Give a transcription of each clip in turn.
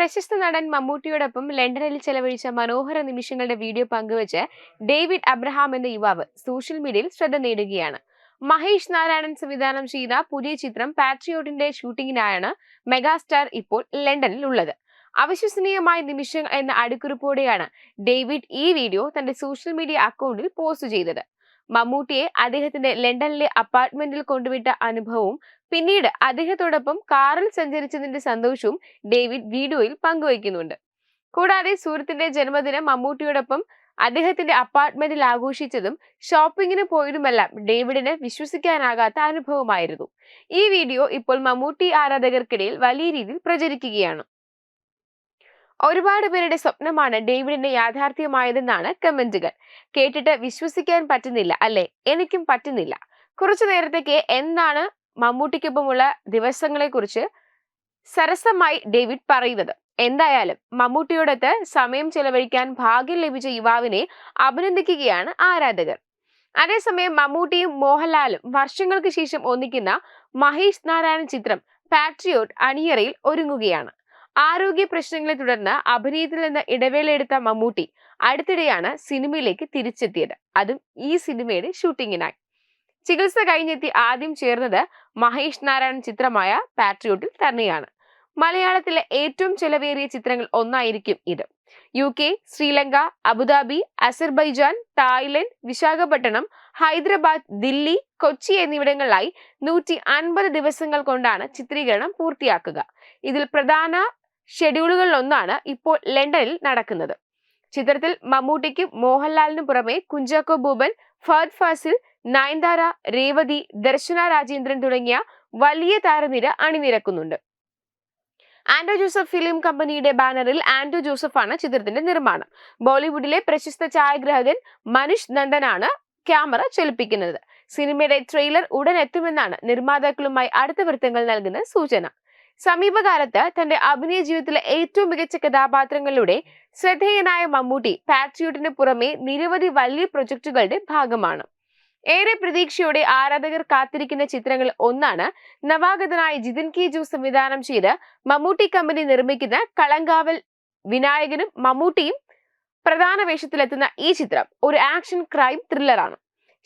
പ്രശസ്ത നടൻ മമ്മൂട്ടിയോടൊപ്പം ലണ്ടനിൽ ചെലവഴിച്ച മനോഹര നിമിഷങ്ങളുടെ വീഡിയോ പങ്കുവച്ച് ഡേവിഡ് അബ്രഹാം എന്ന യുവാവ് സോഷ്യൽ മീഡിയയിൽ ശ്രദ്ധ നേടുകയാണ്. മഹേഷ് നാരായണൻ സംവിധാനം ചെയ്ത പുതിയ ചിത്രം പാട്രിയോട്ടിന്റെ ഷൂട്ടിങ്ങിനായാണ് മെഗാസ്റ്റാർ ഇപ്പോൾ ലണ്ടനിൽ ഉള്ളത്. അവിശ്വസനീയമായ നിമിഷങ്ങൾ എന്ന അടിക്കുറിപ്പോടെയാണ് ഡേവിഡ് ഈ വീഡിയോ തന്റെ സോഷ്യൽ മീഡിയ അക്കൗണ്ടിൽ പോസ്റ്റ് ചെയ്തത്. മമ്മൂട്ടിയെ അദ്ദേഹത്തിന്റെ ലണ്ടനിലെ അപ്പാർട്ട്മെന്റിൽ കൊണ്ടുവിട്ട അനുഭവവും പിന്നീട് അദ്ദേഹത്തോടൊപ്പം കാറിൽ സഞ്ചരിച്ചതിന്റെ സന്തോഷവും ഡേവിഡ് വീഡിയോയിൽ പങ്കുവയ്ക്കുന്നുണ്ട്. കൂടാതെ സുഹൃത്തിന്റെ ജന്മദിനം മമ്മൂട്ടിയോടൊപ്പം അദ്ദേഹത്തിന്റെ അപ്പാർട്ട്മെന്റിൽ ആഘോഷിച്ചതും ഷോപ്പിങ്ങിന് പോയതുമെല്ലാം ഡേവിഡിന് വിശ്വസിക്കാനാകാത്ത അനുഭവമായിരുന്നു. ഈ വീഡിയോ ഇപ്പോൾ മമ്മൂട്ടി ആരാധകർക്കിടയിൽ വലിയ രീതിയിൽ പ്രചരിക്കുകയാണ്. ഒരുപാട് പേരുടെ സ്വപ്നമാണ് ഡേവിഡിന്റെ യാഥാർത്ഥ്യമായതെന്നാണ് കമന്റുകൾ. കേട്ടിട്ട് വിശ്വസിക്കാൻ പറ്റുന്നില്ല അല്ലെ? എനിക്കും പറ്റുന്നില്ല. കുറച്ചു നേരത്തേക്ക് എന്താണ് മമ്മൂട്ടിക്കൊപ്പമുള്ള ദിവസങ്ങളെ കുറിച്ച് സരസമായി ഡേവിഡ് പറയുന്നത്. എന്തായാലും മമ്മൂട്ടിയോടൊത്ത് സമയം ചെലവഴിക്കാൻ ഭാഗ്യം ലഭിച്ച യുവാവിനെ അഭിനന്ദിക്കുകയാണ് ആരാധകർ. അതേസമയം മമ്മൂട്ടിയും മോഹൻലാലും വർഷങ്ങൾക്ക് ശേഷം ഒന്നിക്കുന്ന മഹേഷ് നാരായണൻ ചിത്രം പാട്രിയോട്ട് അണിയറയിൽ ഒരുങ്ങുകയാണ്. ആരോഗ്യ പ്രശ്നങ്ങളെ തുടർന്ന് അഭിനയത്തിൽ നിന്ന് ഇടവേളയെടുത്ത മമ്മൂട്ടി അടുത്തിടെയാണ് സിനിമയിലേക്ക് തിരിച്ചെത്തിയത്. അതും ഈ സിനിമയുടെ ഷൂട്ടിങ്ങിനായി. ചികിത്സ കഴിഞ്ഞെത്തി ആദ്യം ചേർന്നത് മഹേഷ് നാരായണൻ ചിത്രമായ പാട്രിയോട്ടിൽ തന്നെയാണ്. മലയാളത്തിലെ ഏറ്റവും ചെലവേറിയ ചിത്രങ്ങൾ ഒന്നായിരിക്കും ഇത്. U K Sri Lanka Abu Dhabi Azerbaijan Thailand Visakhapatnam Hyderabad Delhi Kochi എന്നിവിടങ്ങളിലായി നൂറ്റി അൻപത് ദിവസങ്ങൾ കൊണ്ടാണ് ചിത്രീകരണം പൂർത്തിയാക്കുക. ഇതിൽ പ്രധാന ഷെഡ്യൂളുകളിലൊന്നാണ് ഇപ്പോൾ ലണ്ടനിൽ നടക്കുന്നത്. ചിത്രത്തിൽ മമ്മൂട്ടിക്കും മോഹൻലാലിനും പുറമെ കുഞ്ചാക്കോ ബൂബൻ ഫഹദ് ഫാസിൽ നയൻതാര രേവതി ദർശന രാജേന്ദ്രൻ തുടങ്ങിയ വലിയ താരനിര അണിനിരക്കുന്നുണ്ട്. ആൻഡോ ജോസഫ് ഫിലിം കമ്പനിയുടെ ബാനറിൽ ആൻഡോ ജോസഫാണ് ചിത്രത്തിന്റെ നിർമ്മാണം. ബോളിവുഡിലെ പ്രശസ്ത ഛായാഗ്രാഹകൻ മനുഷ് നന്ദനാണ് ക്യാമറ ചലിപ്പിക്കുന്നത്. സിനിമയുടെ ട്രെയിലർ ഉടൻ എത്തുമെന്നാണ് നിർമ്മാതാക്കളുമായി അടുത്ത വൃത്തങ്ങൾ നൽകുന്ന സൂചന. സമീപകാലത്ത് തന്റെ അഭിനയ ജീവിതത്തിലെ ഏറ്റവും മികച്ച കഥാപാത്രങ്ങളിലൂടെ ശ്രദ്ധേയനായ മമ്മൂട്ടി പാട്രിയോട്ടിന് പുറമെ നിരവധി വലിയ പ്രൊജക്ടുകളുടെ ഭാഗമാണ്. ഏറെ പ്രതീക്ഷയോടെ ആരാധകർ കാത്തിരിക്കുന്ന ചിത്രങ്ങളിൽ ഒന്നാണ് നവാഗതനായ ജിതിൻ കെ ജു സംവിധാനം ചെയ്ത് മമ്മൂട്ടി കമ്പനി നിർമ്മിക്കുന്ന കളങ്കാവൽ വിനായകനും മമ്മൂട്ടിയും പ്രധാന വേഷത്തിലെത്തുന്ന ഈ ചിത്രം ഒരു ആക്ഷൻ ക്രൈം ത്രില്ലറാണ്.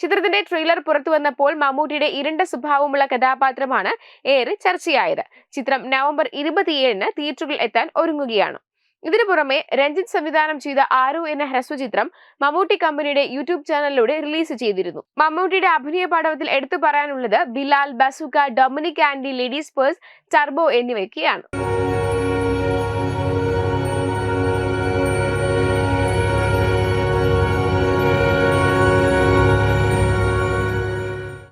ചിത്രത്തിന്റെ ട്രെയിലർ പുറത്തു വന്നപ്പോൾ മമ്മൂട്ടിയുടെ ഇരണ്ട സ്വഭാവമുള്ള കഥാപാത്രമാണ് ഏറെ ചർച്ചയായത്. ചിത്രം നവംബർ ഇരുപത്തിയേഴിന് തിയേറ്ററുകളിൽ എത്താൻ ഒരുങ്ങുകയാണ്. ഇതിനു പുറമെ രഞ്ജിത്ത് സംവിധാനം ചെയ്ത ആരു എന്ന ഹ്രസ്വചിത്രം മമ്മൂട്ടി കമ്പനിയുടെ യൂട്യൂബ് ചാനലിലൂടെ റിലീസ് ചെയ്തിരുന്നു. മമ്മൂട്ടിയുടെ അഭിനയ പാഠവത്തിൽ എടുത്തു പറയാനുള്ളത് Bilal bazooka Dominic and the ladies purse turbo എന്നിവയൊക്കെയാണ്